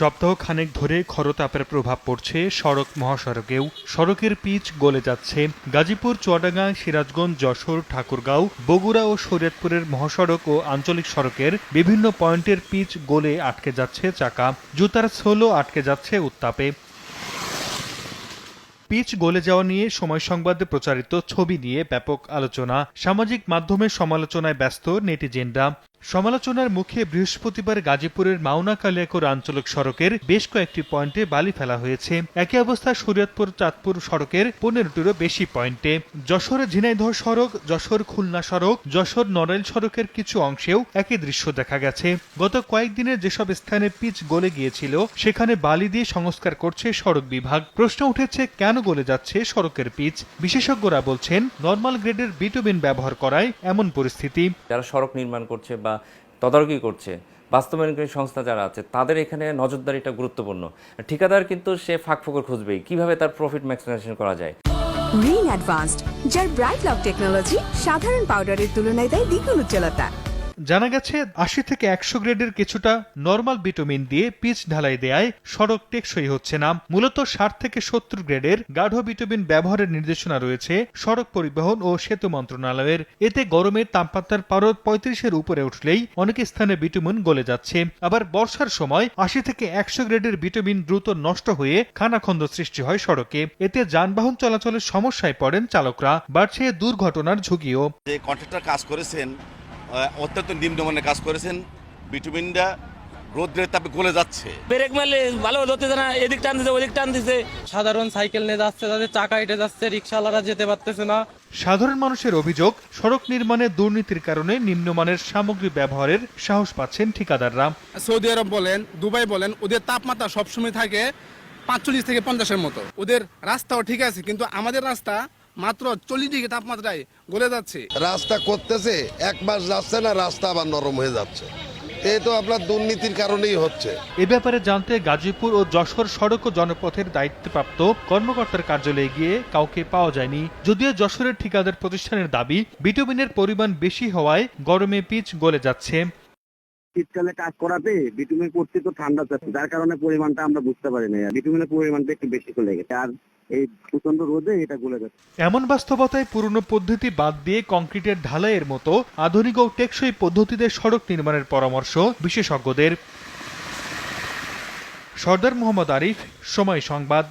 সপ্তাহ খানেক ধরে খরতাপের প্রভাব পড়ছে সড়ক মহাসড়কেও। সড়কের পিচ গলে যাচ্ছে। গাজীপুর, চুয়াডাঙ্গা, সিরাজগঞ্জ, যশোর, ঠাকুরগাঁও, বগুড়া ও শরীয়তপুরের মহাসড়ক ও আঞ্চলিক সড়কের বিভিন্ন পয়েন্টের পিচ গলে আটকে যাচ্ছে চাকা। জুতার সোলও আটকে যাচ্ছে উত্তাপে। পিচ গলে যাওয়া নিয়ে সময় সংবাদে প্রচারিত ছবি নিয়ে ব্যাপক আলোচনা। সামাজিক মাধ্যমে সমালোচনায় ব্যস্ত নেটিজেনরা। সমালোচনার মুখে বৃহস্পতিবার গাজীপুরের মাওনা কালিয়াকোর আঞ্চলিক সড়কের বেশ কয়েকটি পয়েন্টে বালি ফেলা হয়েছে। একই অবস্থা শরীয়তপুর, চাঁদপুর সড়কের পনেরোটিরও বেশি পয়েন্টে। যশোর ঝিনাইদহ সড়ক, যশোর খুলনা সড়ক, যশোর নড়াইল সড়কের কিছু অংশেও একই দৃশ্য দেখা গেছে। গত কয়েকদিনের যেসব স্থানে পিচ গলে গিয়েছিল, সেখানে বালি দিয়ে সংস্কার করছে সড়ক বিভাগ। প্রশ্ন উঠেছে, কেন গলে যাচ্ছে সড়কের পিচ? বিশেষজ্ঞরা বলছেন, নর্মাল গ্রেডের বিটুমিন ব্যবহার করায় এমন পরিস্থিতি। যারা সড়ক নির্মাণ করছে বা তদারকি করছে, বাস্তবায়নকারী সংস্থা যারা আছে, তাদের এখানে নজরদারিটা গুরুত্বপূর্ণ। ঠিকাদার কিন্তু সে ফাঁক ফোকর খুঁজবেই, কীভাবে তার প্রফিট ম্যাক্সিমাইজেশন করা যায়। রিং অ্যাডভান্সড যার ব্রাইট লক টেকনোলজি সাধারণ পাউডারের তুলনায় দেয় দ্বিগুণ উজ্জ্বলতা। জানা গেছে, আশি থেকে একশো গ্রেডের কিছুটা নর্মাল বিটুমিন দিয়ে পিচ ঢালাই দেয়ায় সড়ক টেকসই হচ্ছে না। মূলত ষাট থেকে সত্তর গ্রেডের গাঢ় বিটুমিন ব্যবহারের নির্দেশনা রয়েছে সড়ক পরিবহন ও সেতু মন্ত্রণালয়ের। এতে গরমের তাপমাত্রার পারদ পঁয়ত্রিশের উপরে উঠলেই অনেক স্থানে বিটুমিন গলে যাচ্ছে। আবার বর্ষার সময় আশি থেকে একশো গ্রেডের বিটুমিন দ্রুত নষ্ট হয়ে খানাখন্দ সৃষ্টি হয় সড়কে। এতে যানবাহন চলাচলের সমস্যায় পড়েন চালকরা। বাড়ছে দুর্ঘটনার ঝুঁকিও। যে কন্ট্রাক্টর কাজ করেছেন অত্যন্ত নিম্নমানের কাজ করেছেন। বিটুমিনটা রোদ্রের তাপে গলে যাচ্ছে। ব্রেক মারলে ভালো ধরতেছে না এদিক টান দিছে ওদিক টান দিছে। সাধারণ সাইকেল নিয়ে যাচ্ছে তাদের চাকা হেঁটে যাচ্ছে রিক্সাওয়ালারা যেতে পারতেছে না। সাধারণ মানুষের অভিযোগ সড়ক নির্মাণে দুর্নীতির কারণে নিম্নমানের সামগ্রী ব্যবহারের সাহস পাচ্ছেন ঠিকাদাররা। সৌদি আরব বলেন দুবাই বলেন ওদের তাপমাত্রা সবসময় থাকে পাঁচচল্লিশ থেকে পঞ্চাশের মতো। ওদের রাস্তাও ঠিক আছে কিন্তু আমাদের রাস্তা মাত্র চল্লিশ ডিগ্রি তাপমাত্রায় গলে যাচ্ছে। রাস্তা করতেছে এক মাস যাচ্ছে না রাস্তা আবার নরম হয়ে যাচ্ছে। এই তো আপনার দুর্নীতির কারণেই হচ্ছে। এ ব্যাপারে জানতে গাজীপুর ও যশোর সড়ক ও জনপথের দায়িত্বপ্রাপ্ত কর্মকর্তার কার্যালয়ে গিয়ে কাউকে পাওয়া যায়নি। যদিও যশোরের ঠিকাদার প্রতিষ্ঠানের দাবি বিটুমিনের পরিমাণ বেশি হওয়ায় গরমে পিচ গলে যাচ্ছে। শীতকালে কাজ করাতে বিটুমিন পড়ছে তো ঠান্ডা যাচ্ছে, যার কারণে পরিমাণটা আমরা বুঝতে পারি না বিটুমিনের পরিমাণটা একটু বেশি চলে গেছে আর এই প্রচণ্ড রোদে এটা গলে যাচ্ছে। এমন বাস্তবতায় পুরনো পদ্ধতি বাদ দিয়ে কংক্রিটের ঢালাইয়ের মতো আধুনিক ও টেকসই পদ্ধতিতে সড়ক নির্মাণের পরামর্শ বিশেষজ্ঞদের। সর্দার মোহাম্মদ আরিফ, সময় সংবাদ।